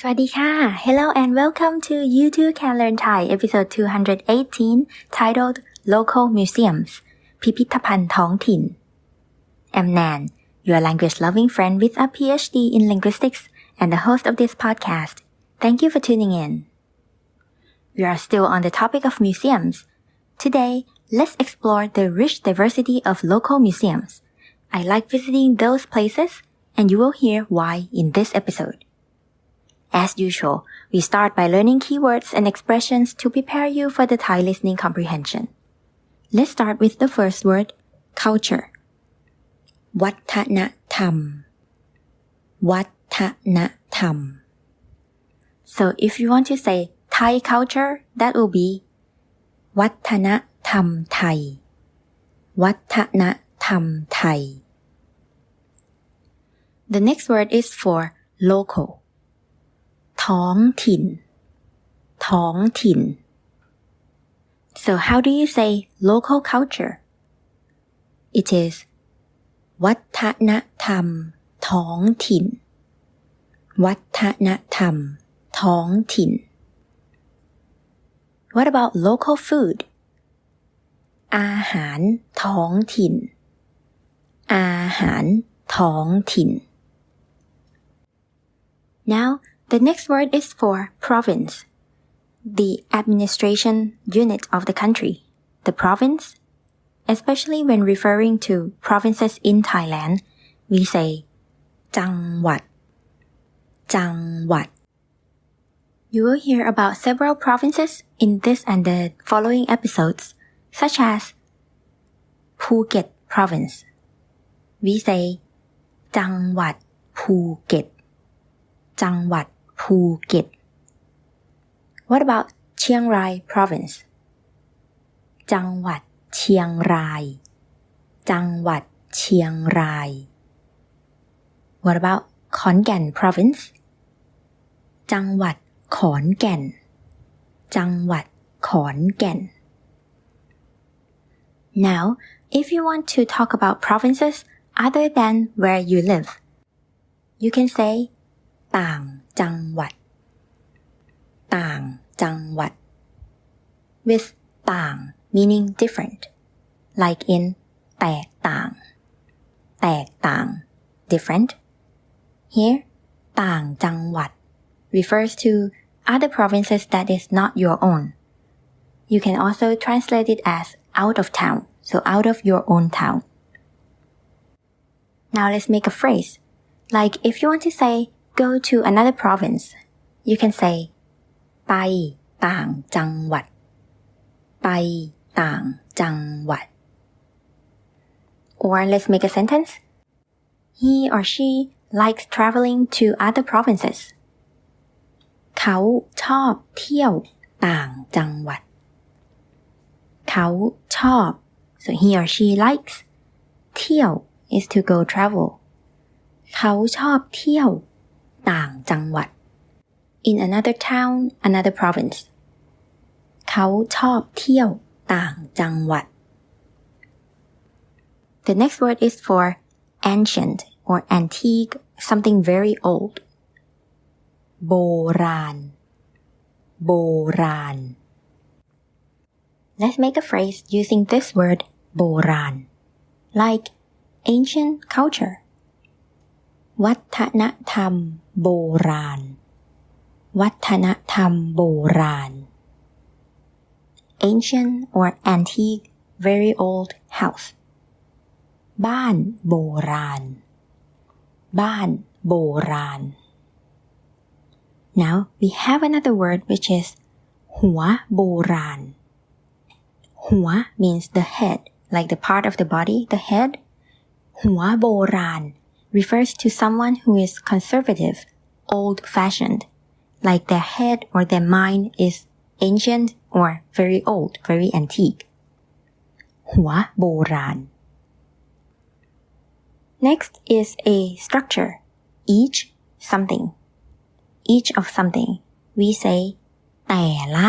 สวัสดีค่ะ Hello and welcome to You Too Can Learn Thai episode 218 titled Local Museums พิพิธภัณฑ์ท้องถิ่น I'm Nan your language loving friend with a PhD in linguistics and the host of this podcast Thank you for tuning in We are still on the topic of museums Today let's explore the rich diversity of local museums I like visiting those places and you will hear why in this episode As usual, we start by learning keywords and expressions to prepare you for the Thai listening comprehension. Let's start with the first word, culture. วัฒนธรรม วัฒนธรรม So if you want to say Thai culture, that will be วัฒนธรรมไทย วัฒนธรรมไทย The next word is for local. ท้องถิ่น ท้องถิ่น so how do you say local culture it is วัฒนธรรม ท้องถิ่น วัฒนธรรม ท้องถิ่น what about local food อาหาร ท้องถิ่น อาหาร ท้องถิ่น now the next word is for province, the administration unit of the country. The province, especially when referring to provinces in Thailand, we say จังหวัด จังหวัด You will hear about several provinces in this and the following episodes, such as Phuket province. We say จังหวัดภูเก็ต จังหวัด ภูเก็ต What about Chiang Rai province จังหวัดเชียงราย จังหวัดเชียงราย What about ขอนแก่น province จังหวัดขอนแก่น จังหวัดขอนแก่น Now if you want to talk about provinces other than where you live you can say ต่างจังหวัด ต่างจังหวัด with ต่าง meaning different like in แตกต่าง แตกต่าง different here ต่างจังหวัด refers to other provinces that is not your own you can also translate it as out of town so out of your own town now let's make a phrase like if you want to say go to another province you can say ไปต่างจังหวัด ไปต่างจังหวัด or let's make a sentence he or she likes traveling to other provinces เขาชอบเที่ยวต่างจังหวัด เขาชอบ so he or she likes เที่ยว is to go travel เขาชอบเที่ยว ต่างจังหวัด in another town another province เขาชอบเที่ยวต่างจังหวัด the next word is for ancient or antique something very old โบราณ โบราณ let's make a phrase using this word โบราณ like ancient culture วัฒนธรรมโบราณ วัฒนธรรมโบราณ ancient or antique very old house บ้านโบราณ บ้านโบราณ now we have another word which is หัวโบราณ หัว means the head like the part of the body the head หัวโบราณ refers to someone who is conservative, old-fashioned, like their head or their mind is ancient or very old, very antique. หัวโบราณ Next is a structure. Each something. Each of something. We say แต่ละ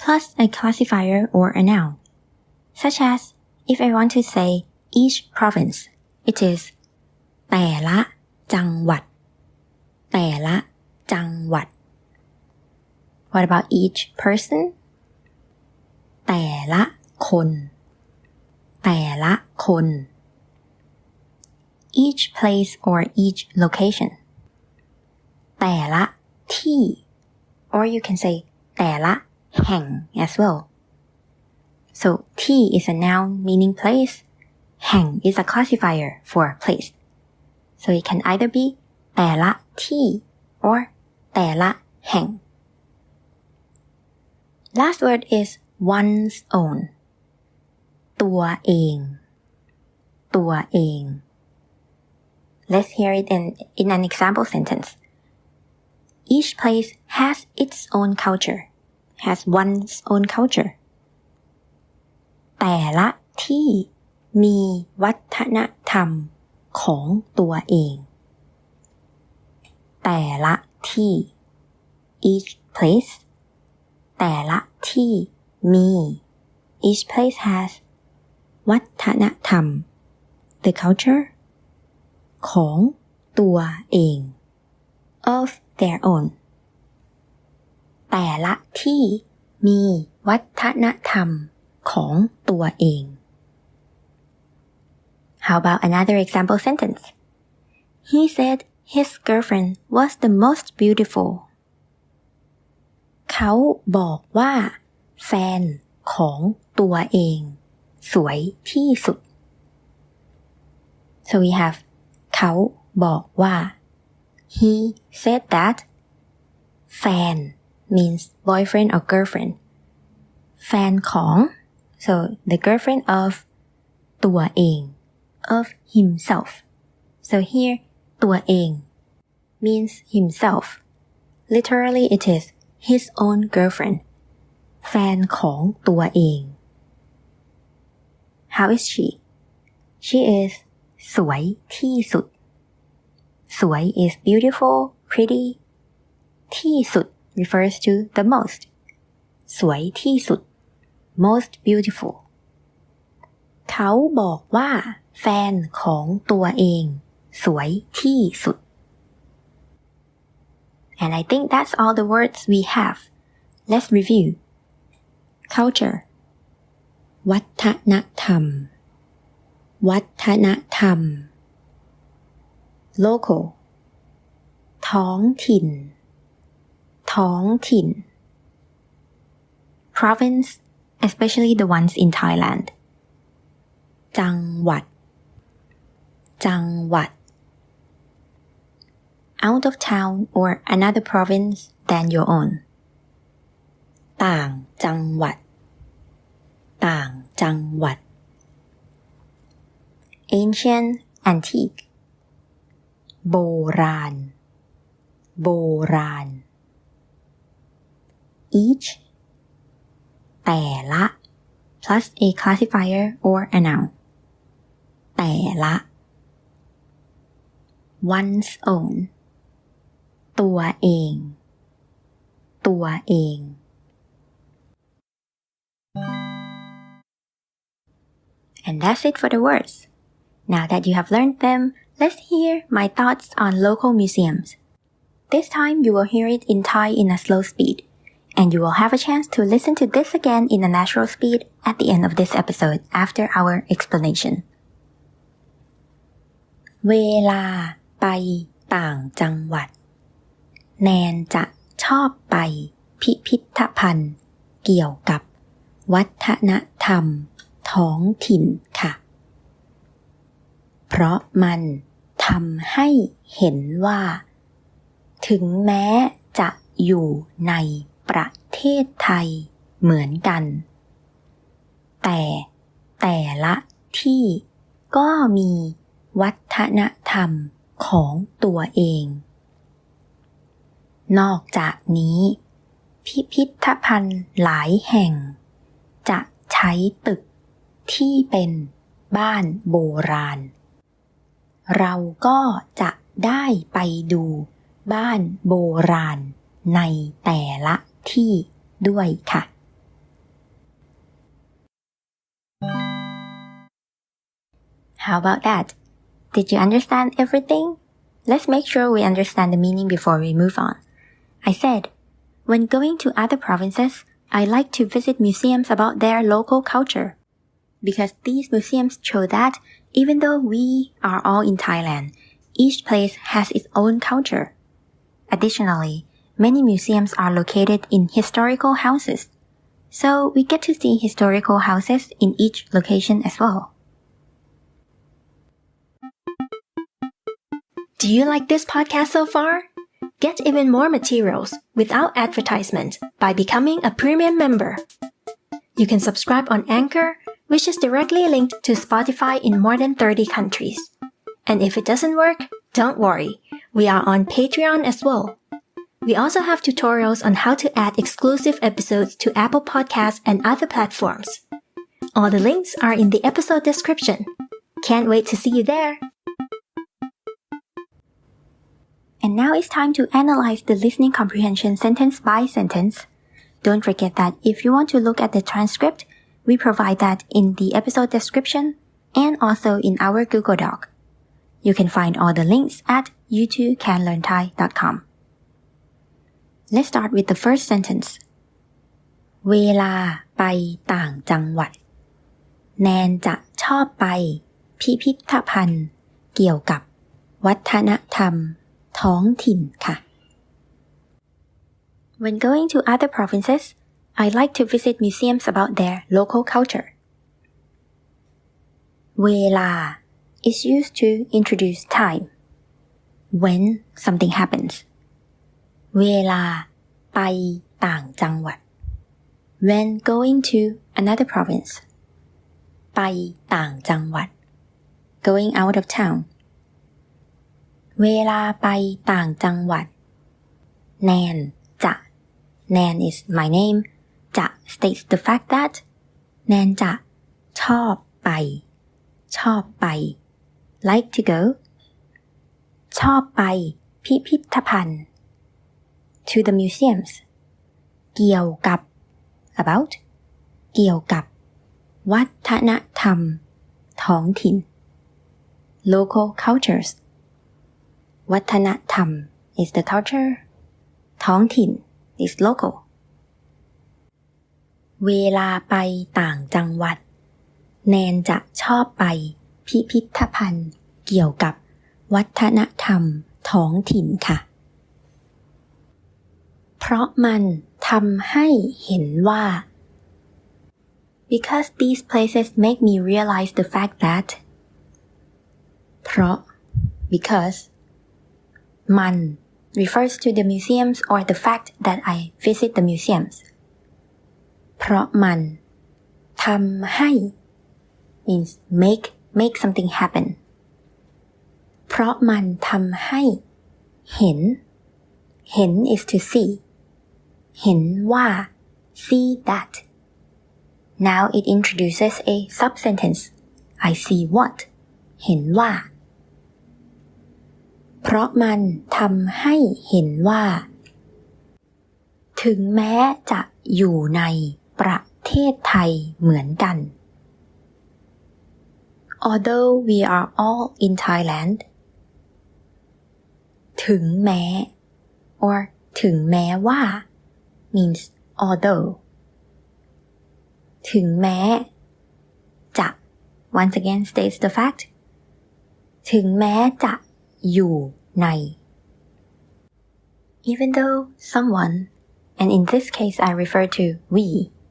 plus a classifier or a noun. Such as if I want to say each province, it is แต่ละจังหวัด แต่ละ จังหวัด What about each person แต่ละคน แต่ละคน each place or each location แต่ละที่ or you can say แต่ละแห่ง as well so ที่ is a noun meaning place แห่ง is a classifier for place so it can either be แต่ละที่ or แต่ละแห่ง last word is one's own ตัวเอง ตัวเอง let's hear it in in an example sentence each place has its own culture has one's own culture แต่ละที่มีวัฒนธรรม ของตัวเอง แต่ละที่ each place แต่ละที่มี each place has วัฒนธรรม the culture ของตัวเอง of their own แต่ละที่มีวัฒนธรรมของตัวเอง How about another example sentence? He said his girlfriend was the most beautiful. เขาบอกว่า แฟนของตัวเอง สวยที่สุด so we have เขาบอกว่า he said that แฟน means boyfriend or girlfriend แฟนของ so the girlfriend of ตัวเอง of himself so here ตัวเอง means himself literally it is his own girlfriend แฟนของตัวเอง How is she she is สวยที่สุด สวย is beautiful pretty ที่สุด refers to the most สวยที่สุด most beautiful เขาบอกว่า แฟนของตัวเอง สวยที่สุด and I think that's all the words we have let's review culture วัฒนธรรม วัฒนธรรม local ท้องถิ่น ท้องถิ่น province especially the ones in Thailand จังหวัด จังหวัด out of town or another province than your own ต่างจังหวัด ต่างจังหวัด ancient antique โบราณ โบราณ each แต่ละ plus a classifier or a noun แต่ละ one's own ตัวเอง ตัวเอง And that's it for the words. Now that you have learned them, let's hear my thoughts on local museums. This time you will hear it in Thai in a slow speed, and you will have a chance to listen to this again in a natural speed at the end of this episode after our explanation. เวลา ไปต่างจังหวัด แนนจะชอบไปพิพิธภัณฑ์ เกี่ยวกับวัฒนธรรมท้องถิ่นค่ะ เพราะมันทำให้เห็นว่า ถึงแม้จะอยู่ในประเทศไทยเหมือนกัน แต่แต่ละที่ก็มีวัฒนธรรม ของตัวเอง นอกจากนี้ พิพิธภัณฑ์หลายแห่ง จะใช้ตึกที่เป็นบ้านโบราณ เราก็จะได้ไปดูบ้านโบราณในแต่ละที่ด้วยค่ะ How about that? Did you understand everything? Let's make sure we understand the meaning before we move on. I said, when going to other provinces, I like to visit museums about their local culture. Because these museums show that even though we are all in Thailand, each place has its own culture. Additionally, many museums are located in historical houses. So we get to see historical houses in each location as well. Do you like this podcast so far? Get even more materials without advertisement by becoming a premium member. You can subscribe on Anchor, which is directly linked to Spotify in more than 30 countries. And if it doesn't work, don't worry. We are on Patreon as well. We also have tutorials on how to add exclusive episodes to Apple Podcasts and other platforms. All the links are in the episode description. Can't wait to see you there. And now it's time to analyze the listening comprehension sentence by sentence. Don't forget that if you want to look at the transcript, we provide that in the episode description and also in our Google Doc. You can find all the links at you2canlearnthai.com. Let's start with the first sentence. เวลาไปต่างจังหวัด แนนจะชอบไป พิพิธภัณฑ์ เกี่ยวกับ วัฒนธรรม ท้องถิ่นค่ะ When going to other provinces, I like to visit museums about their local culture. เวลา is used to introduce time when something happens เวลา ไปต่างจังหวัด when going to another province ไปต่างจังหวัด going out of town เวลาไปต่างจังหวัดแนนจะ Nan is my name จะ states the fact that แนนจะ ชอบไป ชอบไป like to go ชอบไปพิพิธภัณฑ์ to the museums เกี่ยวกับ about เกี่ยวกับ วัฒนธรรม ท้องถิ่น local cultures วัฒนธรรม is the culture ท้องถิ่น is local เวลาไปต่างจังหวัด แนนจะชอบไปพิพิธภัณฑ์ เกี่ยวกับวัฒนธรรมท้องถิ่นค่ะ เพราะมันทำให้เห็นว่า because these places make me realize the fact that เพราะ because มัน refers to the museums or the fact that I visit the museums เพราะมันทำให้ means make make something happen เพราะมันทำให้ เห็น เห็น is to see เห็นว่า see that now it introduces a subsentence I see what เห็นว่า เพราะมันทำให้เห็นว่า ถึงแม้จะอยู่ในประเทศไทยเหมือนกัน although we are all in Thailand ถึงแม้ or ถึงแม้ว่า means although ถึงแม้จะ once again states the fact ถึงแม้จะ อยู่ใน even though someone and in this case I refer to we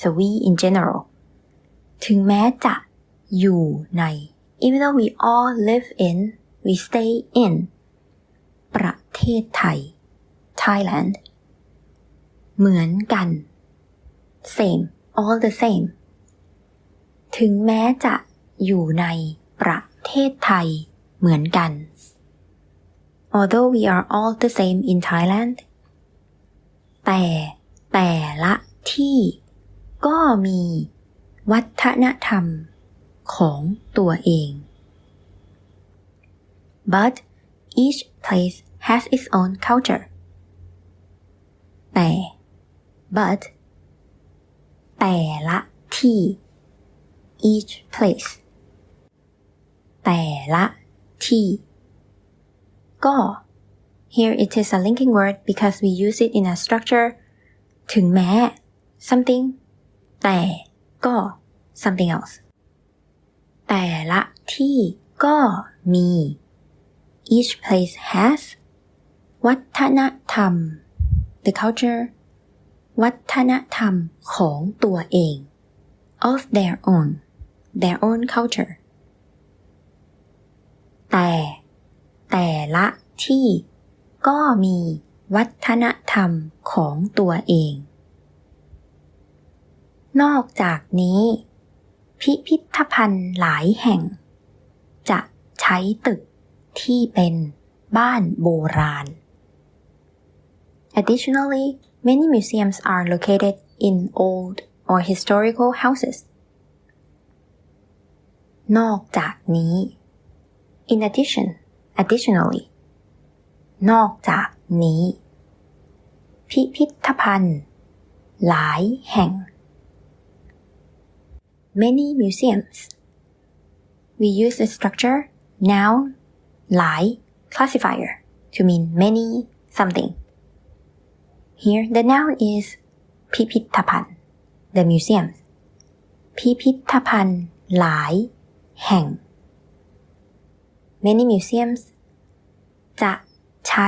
so we in general ถึงแม้จะอยู่ใน even though we all live in we stay in ประเทศไทย Thailand เหมือนกัน same all the same ถึงแม้จะอยู่ในประเทศไทยเหมือนกัน although we are all the same in Thailand แต่แต่ละที่ก็มีวัฒนธรรมของตัวเอง but each place has its own culture แต่ but แต่ละที่ each place แต่ละที่ ก็ Here it is a linking word because we use it in a structure ถึงแม้ something แต่ก็ something else แต่ละที่ก็มี each place has วัฒนธรรม the culture วัฒนธรรมของตัวเอง of their own their own culture แต่ แต่ละที่ก็มีวัฒนธรรมของตัวเอง นอกจากนี้ พิพิธภัณฑ์หลายแห่ง จะใช้ตึกที่เป็นบ้านโบราณ Additionally, many museums are located in old or historical houses. นอกจากนี้ in addition, additionally นอกจากนี้ พิพิธภัณฑ์ หลายแห่ง many museums we use the structure noun หลาย classifier to mean many something here the noun is พิพิธภัณฑ์ the museum พิพิธภัณฑ์ หลายแห่ง Many museums จะใช้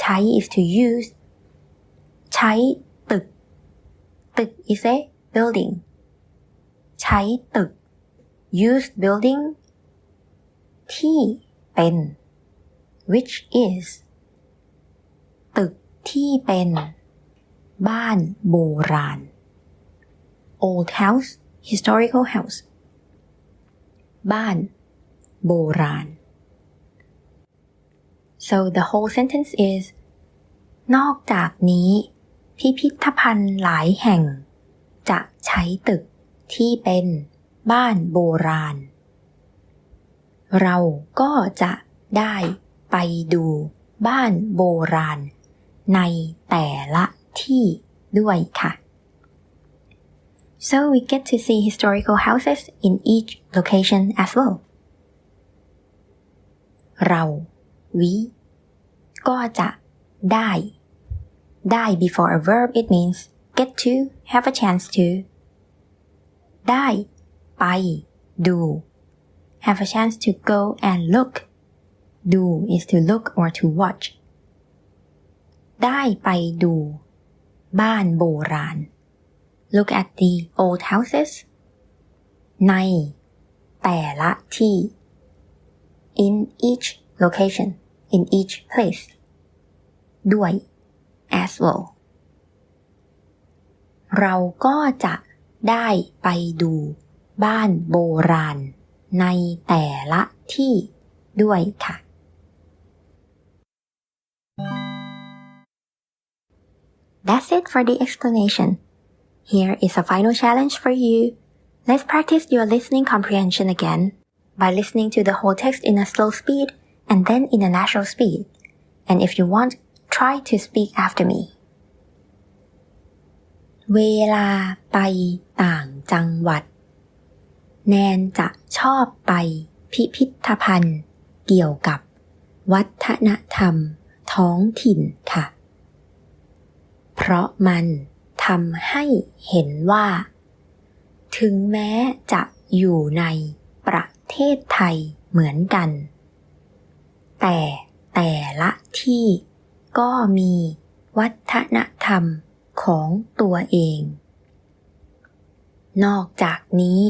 ใช้ is to use ใช้ตึก ตึก is a building ใช้ตึก use building ที่เป็น which is ตึกที่เป็น บ้านโบราณ old house historical house บ้าน โบราณ so the whole sentence is นอกจากนี้ พิพิธภัณฑ์หลายแห่ง จะใช้ตึกที่เป็นบ้านโบราณ เราก็จะได้ไปดูบ้านโบราณ ในแต่ละที่ด้วยค่ะ so we get to see historical houses in each location as well เรา we ก็จะได้ ได้ before a verb it means get to have a chance to ได้ ไป ดู have a chance to go and look do is to look or to watch ได้ไปดู บ้านโบราณ look at the old houses ใน แต่ละที่ in each location in each place ด้วย as well เราก็จะได้ไปดูบ้านโบราณ ในแต่ละที่ด้วยค่ะ That's it for the explanation. Here is a final challenge for you. Let's practice your listening comprehension again By listening to the whole text in a slow speed and then in a natural speed. And if you want, try to speak after me. เวลาไปต่างจังหวัด แนนจะชอบไปพิพิธภัณฑ์ เกี่ยวกับวัฒนธรรมท้องถิ่นค่ะ เพราะมันทำให้เห็นว่า ถึงแม้จะอยู่ในประ เทศไทยเหมือนกัน แต่แต่ละที่ก็มีวัฒนธรรมของตัวเอง นอกจากนี้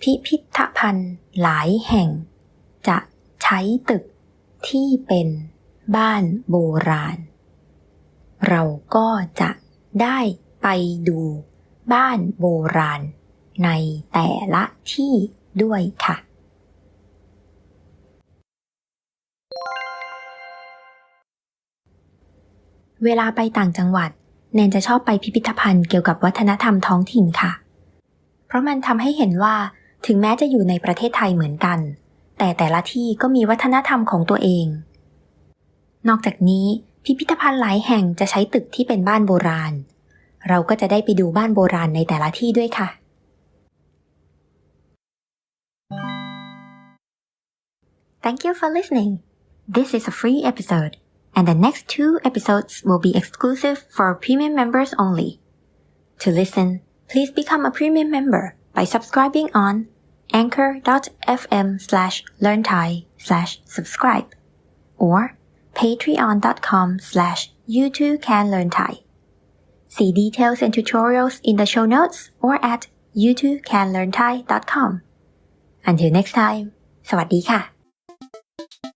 พิพิธภัณฑ์หลายแห่ง จะใช้ตึกที่เป็นบ้านโบราณ เราก็จะได้ไปดูบ้านโบราณในแต่ละที่ด้วยค่ะ เวลาไปต่างจังหวัดแนนจะชอบไปพิพิธภัณฑ์เกี่ยวกับวัฒนธรรมท้องถิ่นค่ะ เพราะมันทำให้เห็นว่าถึงแม้จะอยู่ในประเทศไทยเหมือนกัน แต่แต่ละที่ก็มีวัฒนธรรมของตัวเอง นอกจากนี้พิพิธภัณฑ์หลายแห่งจะใช้ตึกที่เป็นบ้านโบราณ เราก็จะได้ไปดูบ้านโบราณในแต่ละที่ด้วยค่ะ Thank you for listening. this is a free episode, and the next two episodes will be exclusive for premium members only. To listen, please become a premium member by subscribing on anchor.fm slash learn Thai slash subscribe or patreon.com slash you too can learn Thai. See details and tutorials in the show notes or at youtoocanlearnthai.com. Until next time, สวัสดีค่ะ